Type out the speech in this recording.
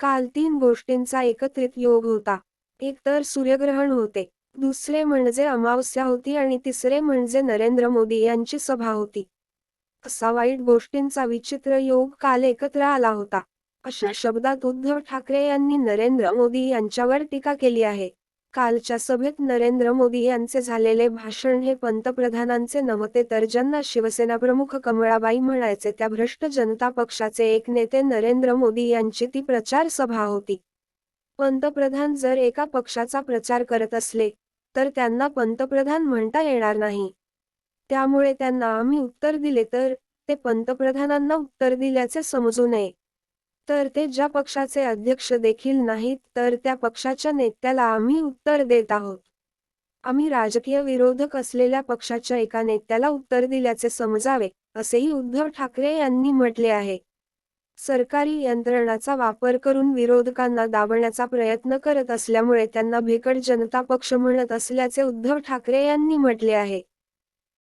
काल तीन गोष्टींचा एकत्रित योग होता. एक तर सूर्यग्रहण होते. दुसरे म्हणजे अमावस्या होती आणि तिसरे म्हणजे नरेंद्र मोदी यांची सभा होती. असा वाईट गोष्टींचा विचित्र योग काल एकत्र आला होता. अशा शब्दात उद्धव ठाकरे यांनी नरेंद्र मोदी यांच्यावर टीका केली आहे. कालच्या सभेत नरेंद्र मोदी यांचे झालेले भाषण हे पंतप्रधानांचे नव्हते तर ज्यांना शिवसेना प्रमुख कमळाबाई म्हणायचे त्या भ्रष्ट जनता पक्षाचे एक नेते नरेंद्र मोदी यांची ती प्रचार सभा होती. पंतप्रधान जर एका पक्षाचा प्रचार करत असले तर त्यांना पंतप्रधान म्हणता येणार नाही. त्यामुळे त्यांना आम्ही उत्तर दिले तर ते पंतप्रधानांना उत्तर दिल्याचे समजू नये. तर ते ज्या पक्षाचे अध्यक्ष देखील नाहीत तर त्या पक्षाच्या नेत्याला आम्ही उत्तर देत आहोत. आम्ही राजकीय विरोधक असलेल्या पक्षाच्या एका नेत्याला उत्तर दिल्याचे समजावे असेही उद्धव ठाकरे यांनी म्हटले आहे. सरकारी यंत्रणाचा वापर करून विरोधकांना दाबण्याचा प्रयत्न करत असल्यामुळे त्यांना भेकड जनता पक्ष म्हणत असल्याचे उद्धव ठाकरे यांनी म्हटले आहे.